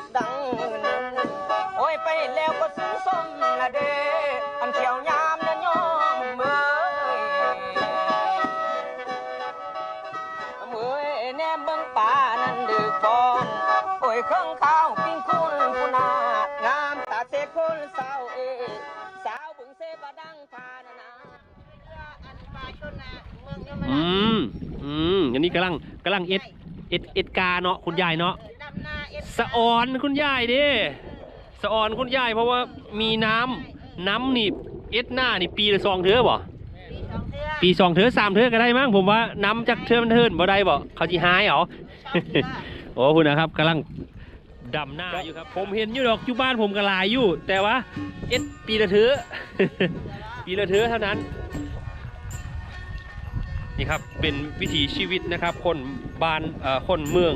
น้ำตกดังโอ้ยไปแล้วก็ซื้อส้มละเด้อันเขียวยามนั้นยอมเมื่อยเมื่อยแนมเบิ่งป่านั้นดึกบอนโอ้ยเครื่องข้าวปิ้งคุณผู้นางามตาเสกคนสาวเอสาวบึงเสบดังทานานาอันปลายต้นนาเมืองยมอืมอืมอันนี้กำลังกำลังเอ็ดเอ็ดเอ็ดกาเนาะคุณยายเนาะ สะออนคุณยายเดิสะออนคุณยายเพราะว่ามีน้ำน้ำนี่เอ็ดหน้านี่ปีละสองเทือบ่ปีสองเทื่อปีสองเทือสามเทือก็ได้มั้งผมว่าน้ำจากเทือมันเทินบ่ได้บ่เขาจีหายเหรอ โอ้คุณนะครับกำลังดำหน้าอยู่ครับ ผมเห็นอยู่ดอกอยู่บ้านผมก็หลายอยู่ แต่ว่าเอ็ดปีละเทือ ปีละเทือเท่านั้น นี่ครับเป็นวิถีชีวิตนะครับ คนบ้านเอ่อคนเมือง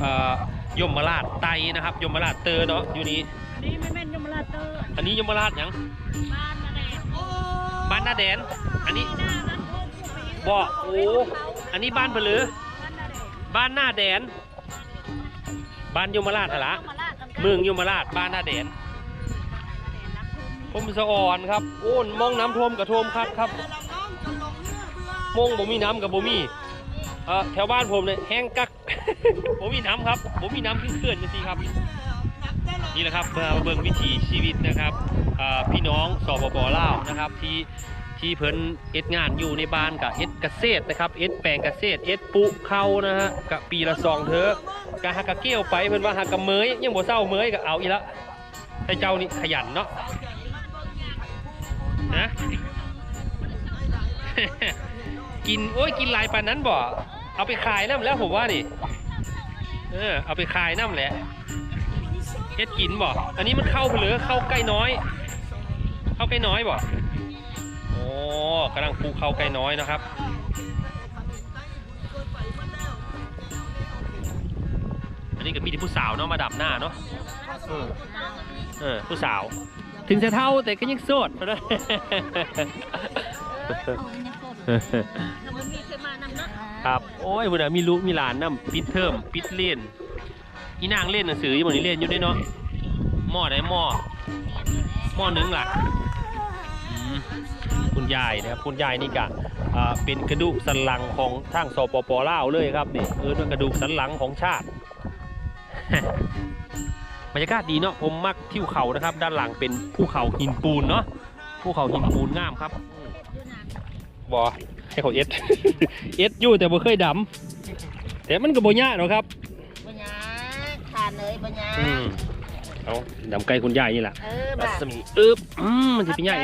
เอ่อ ยมราชไตนะครับ ยมราชเตอเนาะอยู่นี้นี่ไม่แม่นยมราชเตอร์อันนี้ยมราชหยังบ้านนั่นแหละโอ้บ้านหน้าแดน อันนี้หน้าบ้านโคกผู้ไปบ่โอ้อันนี้บ้านเพลือบ้านนั่นแหละบ้านหน้าแดน บ้านยมราชหนละยมราชกันเมืองยมราชบ้านหน้าแดนผมสะอ่อนครับ โอ้นมองน้ำท่วมกับท่วมคักครับมองบ่มีน้ำกับบ่มีเอ่อแถวบ้านผมเนี่ยแห้งกัก บ่มีน้ำครับบ่มีน้ำขึ้นเขื่อนจังซี่ครับ นี่แหละครับมาเบิ่งวิถีชีวิตนะครับพี่น้องสปปลาวนะครับที่ที่เพิ่นเอ็ดงานอยู่ในบ้านกับเอ็ดเกษตรนะครับเอ็ดแปลงเกษตรเอ็ดปุเข้านะฮะกับปีละสองเถอะกะหักกะเกี้ยวไปเพิ่นว่าหักกะเมยยังบ่เศร้าเมยก็เอาอีละไอ้เจ้านี่ขยันเนาะนะกินโอ้ยกินลายปานนั้นบ่เอาไปขายน้ำแล้วผมว่านี่ เออเอาไปขายน้ำแหละเฮ็ดกินบ่อันนี้มันเข้าไปเหลือเข้าใกล้น้อย เข้าใกล้น้อยบ่โอ้กำลังปลูกเข้าใกล้น้อยนะครับอันนี้ก็มีที่ผู้สาวเนาะมาดับหน้าเนาะเออเออผู้สาว ถึงจะเท่าแต่ก็ยังโสดนะแล้วมันมีเครับโอ้ยพุ่นนะมีลูกมีหลานนํปิดเทอมปิดเรียนอีนางเล่นหนังสืออยู่บนนี้เรียนอยู่ด้วยเนาะหม้อไหนหม้อหม้อหนึ่งล่ะคุณยายนะครับคุณยายนี่กะเป็นกระดูกสันหลังของทางสปปลาวเลยครับนี่เออว่ากระดูกสันหลังของชาติบรรยากาศดีเนาะผมมักทิวเขานะครับ ด้านหลังเป็นภูเขาหินปูนเนาะภูเขาหินปูนงามครับบอ ให้เขาเอ็ด เอ็ดอยู่แต่บ่เคยดำแต่มันก็บ่ยากหรอกครับปัญญาขาดเลยปัญญาอืมเอาดำไก่คุณยายนี่แหละเออรับ่าศมีอึบอืมมันจะเป็นยาก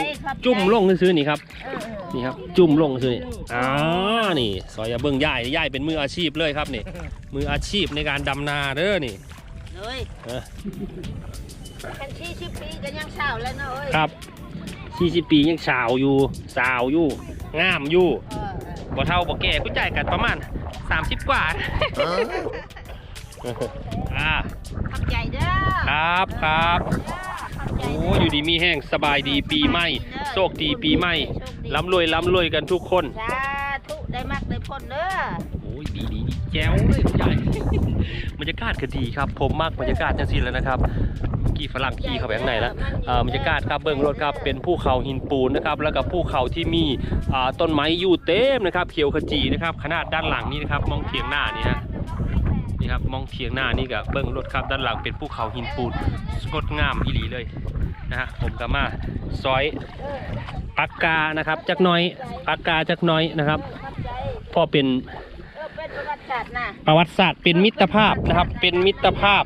จุ่มลงซื้อๆนี่ครับเออเออนี่ครับ จุ่มลงซื้อนี่อ๋อนี่ซอยยาเบิ้งยายยายเป็นมืออาชีพเลยครับนี่ มืออาชีพในการดำนาเด้อนี่เลยเออแค่ชี้ชิบปีกันยังเช้าแล้วเนาะเอ้ยครับสี่สิบปียังสาวอยู่สาวอยู่งามอยู่เออเออ บ่เท่าบ่แก่คุณยายกันประมาณ 30 กว่าอ่าขอบใจเด้อครับครับขอบใจโอ้อยู่ดีมีแห้งสบายดีปีใหม่โชคดีปีใหม่ร่ำรวยร่ำรวยกันทุกคนสาธุได้มากได้พ้นเด้อโอ้ยดีดีดีแจ๋วเลยคุณยายบรรยากาศก็ดีครับ ผมมักบรรยากาศจังสิแล้วนะครับเมื่อ กี้ฝรั่งขี่เข้าไปข้างในแล้วบรรยากาศครับเบื้องรถครับเป็นภูเขาหินปูนนะครับแล้วก็ภูเขาที่มีต้นไม้อยู่เต็มนะครับเขียวขจีนะครับขนาดด้านหลังนี้นะครับมองเทียงหน้านี่นะนี่ครับมองเทียงหน้านี่กับเบื้องรถครับด้านหลังเป็นภูเขาหินปูนงดงามอีหลีเลยนะฮะผมก็มาซอยปากกานะครับจักน้อยปากกาจักน้อยนะครับพอเป็นเอเป็นประวัติศาสตร์เป็นมิตรภาพนะครับ เป็นมิตรภาพ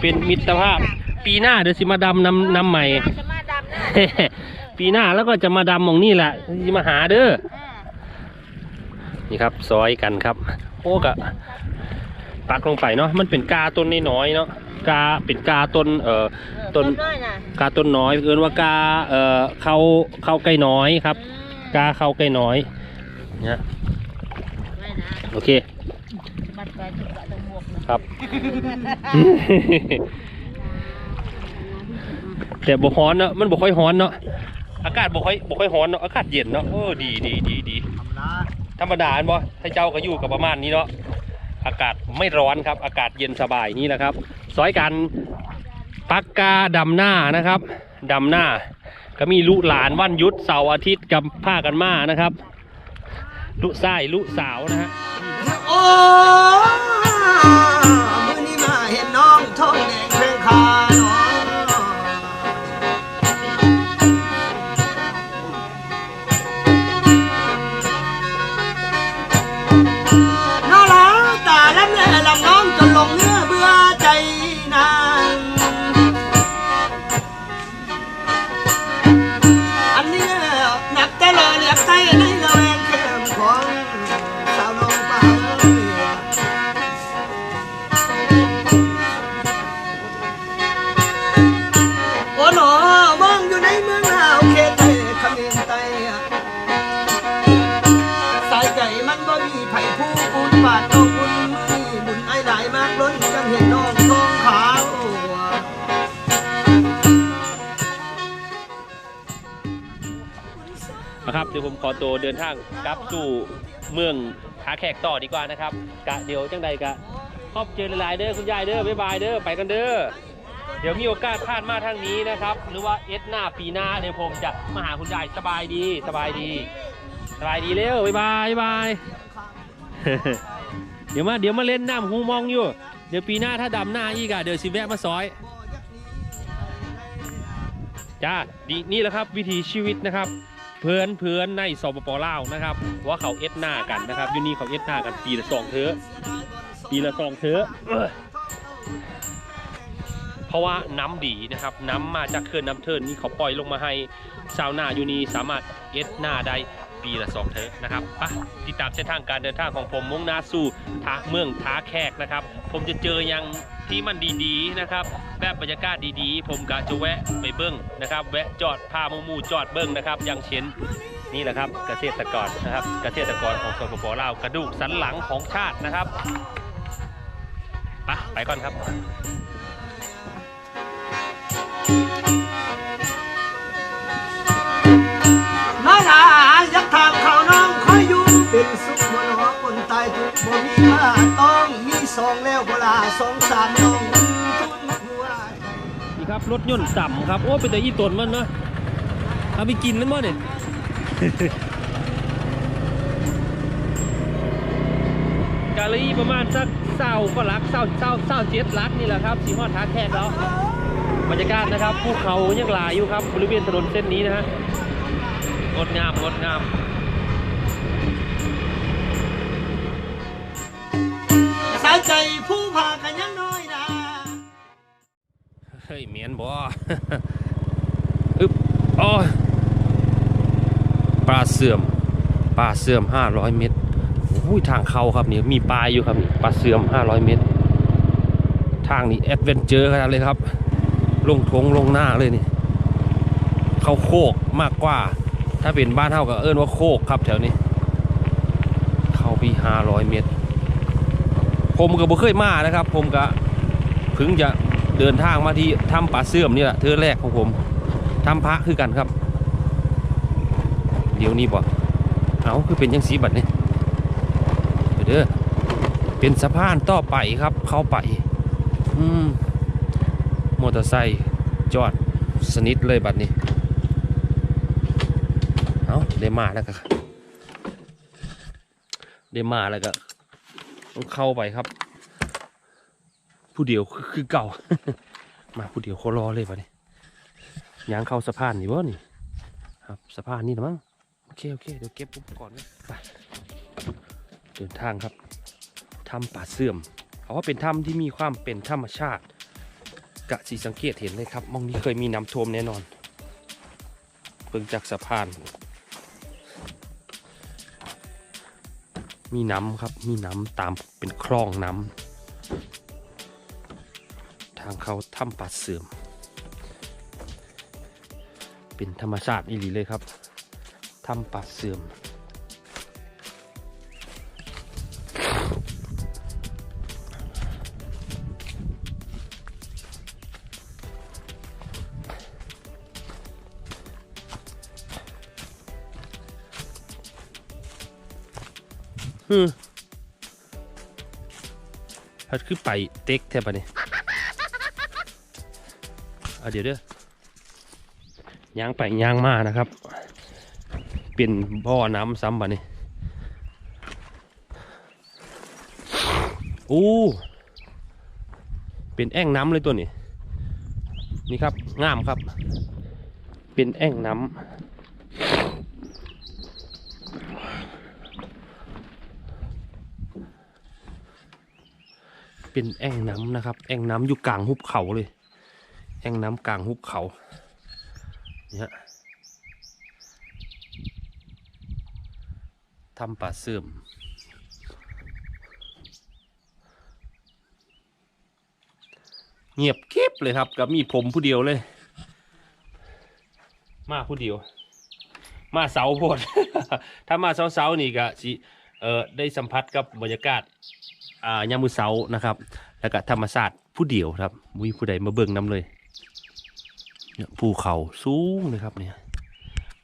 เป็นมิตรภาพ ปีหน้าเดี๋ยวสิมาดำน้ำน้ำใหม่ จะมาดำนะปีหน้าแล้วก็จะมาดำหมองนี่แหละสิมาหาเด้อ อ่านี่ครับซอยกันครับโอ้กะปักลงไปเนาะมันเป็นกาต้นน้อยๆเนาะกาเป็นกาต้นเอ่อต้นน้อยน่ะกาต้นน้อยเอินว่ากาเอ่อเข้าเข้าใกล้น้อยครับ อืมกาเข้าใกล้น้อยนะไม่นะโอเค บัดไปจุกะตะหมวกนะครับ แต่บ่ฮ้อนเนาะมันบ่ค่อยฮ้อนเนาะอากาศบ่ค่อยบ่ค่อยฮ้อนเนาะอากาศเย็นเนาะโอ้ดีดีดีดีธรรมดาอันบ่ให้เจ้าก็อยู่กับประมาณนี้เนาะอากาศไม่ร้อนครับ อากาศเย็นสบายนี่แหละครับซอยกันปักกาดำหน้านะครับดำหน้า ก็มีลุหลานวันยุดเสาร์อาทิตย์กับผ้ากันมานะครับลุไส้ลุสาวนะฮะโอ้มือนี้มาเห็นน้องท้องแดงเพลงคา มันบ่มีไผผู้ปูนบาดเอาบุญมือบุญไอ้หลายมากล้นยังเห็นน้องทองขาวนะครับเดี๋ยวผมขอตัวเดินทางกลับสู่เมืองขาแขกต่อดีกว่านะครับกะเดี๋ยวจังใดกะขอบเจอหลายๆเด้อคุณยายเด้อบ๊ายบายเด้อไปกันเด้อเดี๋ยวมีโอกาสผ่านมาทางนี้นะครับ หรือว่าเอสหน้าปีหน้าเดี๋ยวผมจะมาหาคุณยายสบายดีสบายดี สบายดีเร็วบ๊ายบายบ๊ายบาย เดี๋ยวมาเดี๋ยวมาเล่นน้ำหูมองอยู่ เดี๋ยวปีหน้าถ้าดำหน้าอีกอะเดี๋ยวสิแวะมาซอย จ้าดีนี่แหละครับวิถีชีวิตนะครับ เพื่อนเพื่อนในสปปลาวนะครับว่าเขาเอ็ดหน้ากันนะครับอยู่นี่เขาเอ็ดหน้ากันปีละสองเทอปีละสองเทอเอ้อเพราะว่าน้ำดีนะครับ น้ำมาจากเขื่อนน้ำเทินนี่เขาปล่อยลงมาให้ชาวนาอยู่นี่สามารถเอ็ดหน้าได้ ปีละสองเทอนะครับปะติดตามเส้นทางการเดินทางของผมมุ่งหน้าสู่ทาเมืองท้าแขกนะครับ ผมจะเจอยังที่มันดีๆนะครับ แบบบรรยากาศดีๆ ผมก็จะแวะไปเบิ้งนะครับ แวะจอดพาหมูมูจอดเบิ้งนะครับ อย่างเช่นนี่แหละครับเกษตรกรนะครับ เกษตรกรของสปปลาวกระดูกสันหลังของชาตินะครับไปไปก่อนครับ ยากถามเขาน้องคอยอยู่เป็นสุขบ่หนอคนตายทุกบ่มีมาต้องมีสองแล้วเวลาสองสามน้องทุนหัวใจนี่ครับรถยนต์ต่ำครับ โอ้เป็นแต่ยี่ตนมันเนาะเอาไปกินนั่นมั้เนี่ยกาลีประมาณสักเศร้าก็ลักเศร้าเศร้าเศร้าเจ็ดลักนี่แหละครับสีฮอดท้าแขกแล้วบรรยากาศนะครับภูเขายังหลายอยู่ครับบริเวณถนนเส้นนี้นะฮะ งดงาม งดงามสายใจผู้พากันยังน้อยนะ เฮ้ยเมียนบ่อึบอ๋อปลาเสื่อม ปลาเสื่อม 500 เมตรโอ้ยทางเข้าครับนี่มีปลาอยู่ครับนี่ปลาเสื่อม 500 เมตร ทางนี้แอดเวนเจอร์ขนาดเลยครับ ลงทงลงหน้าเลยนี่ เข้าโคกมากกว่า ถ้าเป็นบ้านเท่ากับเอิ้นว่าโคกครับแถวนี้ เข้าปี500เมตร ผมก็บ่เคยมานะครับ ผมก็เพิ่งจะเดินทางมาที่ถ้ำป่าเสื่อมนี่แหละเธอแรกของผมถ้ำพระคือกันครับ เดี๋ยวนี้บ่เอาคือเป็นยังสีบัดนี่เด้อเป็นสะพานต่อไปครับ เข้าไป อืมมอเตอร์ไซค์จอดสนิทเลยบัดนี้ ได้มาแล้วก็ได้มาแล้วก็ต้องเข้าไปครับ ผู้เดียวคือคอเก่า มาผู้เดียวโครอเลยปะนี่ยางเข้าสะพานนี่บ่นี่ครับสะพานนี่นะมั้งโอเคโอเคเดี๋ยวเก็บอุปกรณ์ไว้ไปเดินทางครับถ้ำป่าเสื่อมเขาว่าเป็นถ้ำที่มีความเป็นธรรมชาติกะสีสังเกตเห็นเลยครับมองนี้เคยมีน้ำท่วมแน่นอนเพิ่งจากสะพาน มีน้ำครับ มีน้ำตามเป็นคลองน้ำ ทางเขาถ้ำป่าเสื่อม เป็นธรรมชาติอีหลีเลยครับถ้ำป่าเสื่อม ฮึพัดคือไปเต็กแทบปะเนี่ยเดี๋ยวเด้อยางไปยางมานะครับ เป็นบ่อน้ำซ้ำบ่นี่อู้เป็นแอ่งน้ำเลยตัวนี้ นี่ครับงามครับ เป็นแอ่งน้ำ เป็นแอ่งน้ำนะครับ แอ่งน้ำอยู่กลางหุบเขาเลย แอ่งน้ำกลางหุบเขา เนี่ยทำป่าเสื่อมเงียบเก็บเลยครับกับมีผมผู้เดียวเลย มาผู้เดียว มาเสาโพดถ้ามาเสาเสาๆนี่ก็สิเออได้สัมผัสกับบรรยากาศ อ่ายามมือเสานะครับ แล้วก็ธรรมศาสตร์ผู้เดียวครับมุ้ยผู้ใดมาเบิ่งน้ำเลยเนี่ยภูเขาสูงเลยครับเนี่ย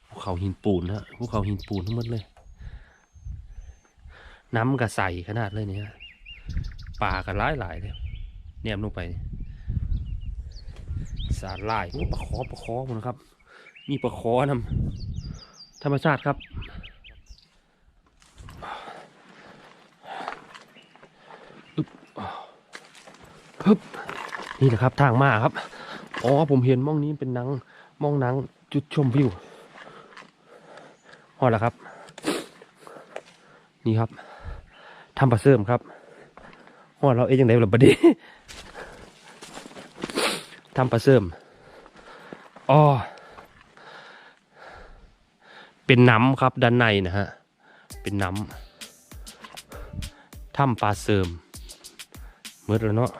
ภูเขาหินปูนนะภูเขาหินปูนทั้งหมดเลย น้ำก็ใสขนาดเลยเนี่ยป่าก็หลายหลายเลยแนมลงไป สารลายโอ้ปลาคอปลาคอมดนะครับ มีปลาคอนำธรรมชาติครับ ฮึบนี่แหละครับทางมาครับ อ๋อผมเห็นมองนี้เป็นนังมองนังจุดชมวิวพอแล้วครับ นี่ครับทำปลาเสริมครับพอเราเอ๊ยยังไงล่ะบดนี้ทำปลาเสริมอ๋อเป็นน้ำครับด้านในนะฮะ เป็นน้ำทำปลาเสริมมื่อแล้วเนาะ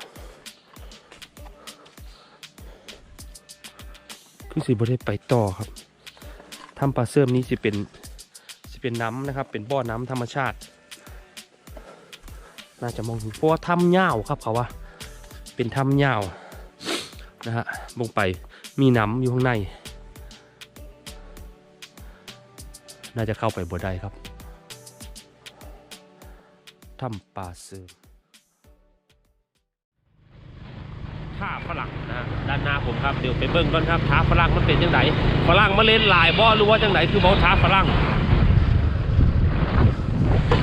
สิบ่ได้ไปต่อครับทำปลาเสริมนี้สิเป็นสิเป็นน้ำนะครับ เป็นบ่อน้ำธรรมชาติ น่าจะมองเห็นเพราะว่าถ้ำเหย้าครับเขาว่า เป็นถ้ำเหย้านะฮะลงไปมีน้ำอยู่ข้างใน น่าจะเข้าไปบ่ได้ครับถ้ำป่าเสื่อท่ ฝรั่งนะฮะด้านหน้าผมครับเดี๋ยวไปเบิ่งก่อนครับท้าฝรั่งมันเป็นยังไงฝรั่งมาเล่นหลายบ่หรือว่าจังไหนคือบ่ท้าฝรั่ง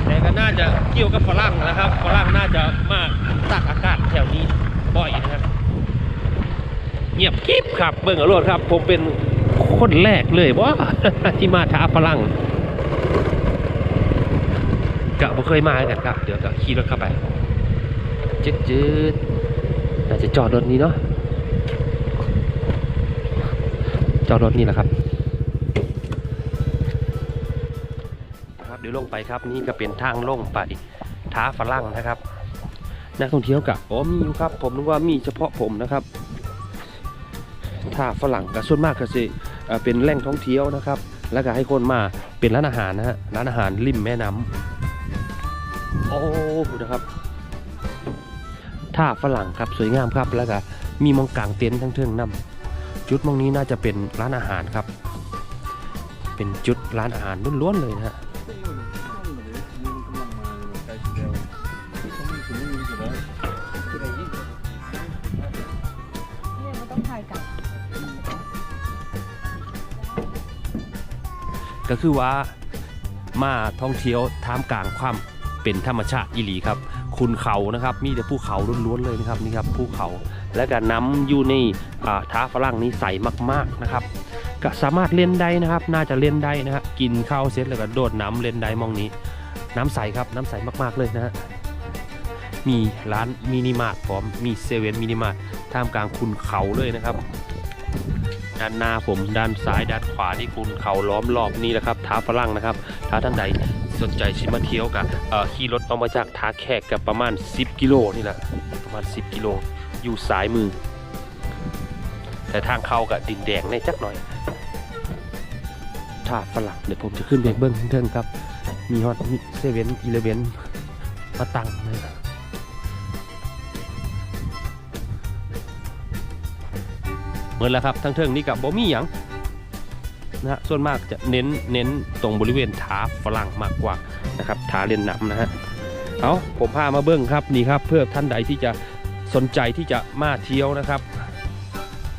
แต่ก็น่าจะเกี่ยวกับฝรั่งนะครับฝรั่งน่าจะมาตักอากาศแถวนี้บ่อยนะครับเงียบกริบครับเบิ่งอาโลดครับ ผมเป็นคนแรกเลยว่าที่มาท้าฝรั่งกะบ่เคยมากันครับ เดี๋ยวก็ขี่รถเข้าไปจืดจืดๆ น่าจะจอดรถนี้เนาะจอดรถนี่แหละครับครับเดี๋ยวลงไปครับนี่ก็เป็นทางลงไปท้าฝรั่งนะครับ นักท่องเที่ยวกับอ๋อมีอยู่ครับ ผมนึกว่ามีเฉพาะผมนะครับถ้าฝรั่งก็ส่วนมากก็สิเอ่อเป็นแหล่งท่องเที่ยวนะครับ แล้วก็ให้คนมาเป็นร้านอาหารนะฮะร้านอาหารริมแม่น้ำโอ้นะครับ ท่าฝรั่งครับสวยงามครับแล้วก็มีมองกลางเต็นท์ทั้งเทิงน้ำจุดมองนี้น่าจะเป็นร้านอาหารครับ เป็นจุดร้านอาหารล้วนๆเลยนะฮะเนี่ยมันต้องถ่ายกลับก็คือว่ามาท่องเที่ยวท่ามกลางความเป็นธรรมชาติอีหลีครับ คุณเขานะครับ มีแต่ภูเขาล้วนๆเลยนะครับนี่ครับภูเขา และก็น้ำอยู่ในอ่ท้าฝรั่งนี้ใสมากๆนะครับก็สามารถเล่นได้นะครับ น่าจะเล่นได้นะฮะกินข้าวเสร็จแล้วก็โดดน้ำเล่นได้มองนี้ น้ำใสครับน้ำใสมากๆเลยนะฮะมีร้านมินิมาร์ทพร้อมมีเซเว่นมินิมาร์ทท่ามกลางคุณเขาเลยนะครับ ด้านหน้าผมด้านซ้ายด้านขวาที่คุณเขาล้อมรอบนี่แหละครับท้าฝรั่งนะครับถ้าท่านใด สนใจชิมาเที่ยวกับขี่รถออกมาจากท้าแขกกับประมาณ 10 กิโลนี่แหละประมาณ 10 กิโล อยู่ซ้ายมือ แต่ทางเข้ากับดินแดงในจักหน่อยท่าฝรั่งเดี๋ยวผมจะขึ้นไปเบิ้งเทิงๆครับ มีฮอตมีเซเว่นอีเลเว่นมาตังเลยเหมือนแล้วครับทั้งเทิงนี่กับบ่มีหยัง นะฮะส่วนมากจะเน้นเน้นตรงบริเวณท้าฝรั่งมากกว่านะครับท้าเล่นน้ำนะฮะเอาผมพามาเบิ้งครับนี่ครับ เพื่อท่านใดที่จะสนใจที่จะมาเที่ยวนะครับ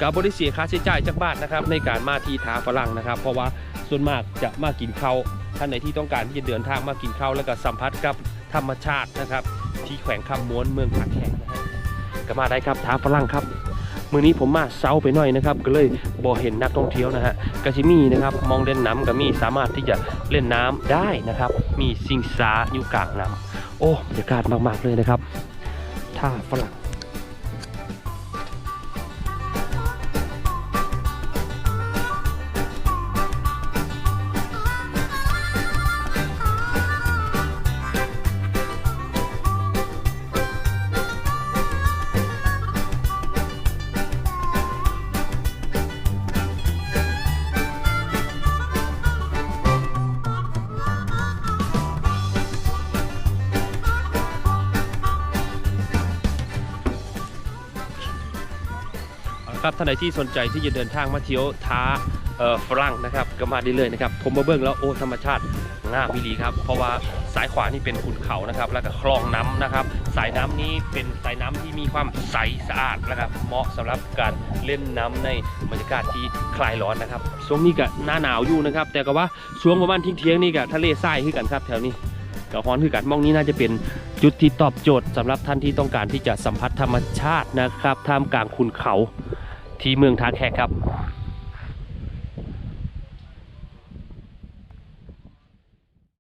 กับบริเสียค่าใช้จ่ายจากบ้านนะครับ ในการมาที่ท้าฝรั่งนะครับ เพราะว่าส่วนมากจะมากินข้าวท่านไหนที่ต้องการที่จะเดินทางมากินข้าวแล้วก็สัมผัสกับธรรมชาตินะครับ ที่แขวงคำม้วนเมืองผักแขกนะฮะก็มาได้ครับท้าฝรั่งครับ มือนี้ผมมาเซาไปหน่อยนะครับก็เลยบ่เห็นนักท่องเที่ยวนะฮะกาชิมีนะครับมองเล่นน้ำก็มีสามารถที่จะเล่นน้ำได้นะครับ มีสิงสาอยู่กลางน้ำโอ้บรรยากาศมากๆเลยนะครับท่าฝรั่ง ครับท่านใดที่สนใจที่จะเดินทางมาเที่ยวท้าฝรั่งนะครับก็มาได้เลยนะครับผมมาเบิ่งแล้วโอ้ธรรมชาติงามมิลีครับ เพราะว่าสายขวานี่เป็นขุนเขานะครับ แล้วก็คลองน้ำนะครับ สายน้ำนี้เป็นสายน้ำที่มีความใสสะอาดนะครับ เหมาะสำหรับการเล่นน้ำในบรรยากาศที่คลายร้อนนะครับช่วงนี้ก็หน้าหนาวอยู่นะครับ แต่ก็ว่าช่วงประมาณเที่ยงนี่ก็ทะเลทรายขึ้นกันครับแถวนี้ก็ฮ้อนขึ้นกันมองนี้น่าจะเป็นจุดที่ตอบโจทย์สำหรับท่านที่ต้องการที่จะสัมผัสธรรมชาตินะครับท่ามกลางขุนเขา ที่เมืองท่าแขกครับ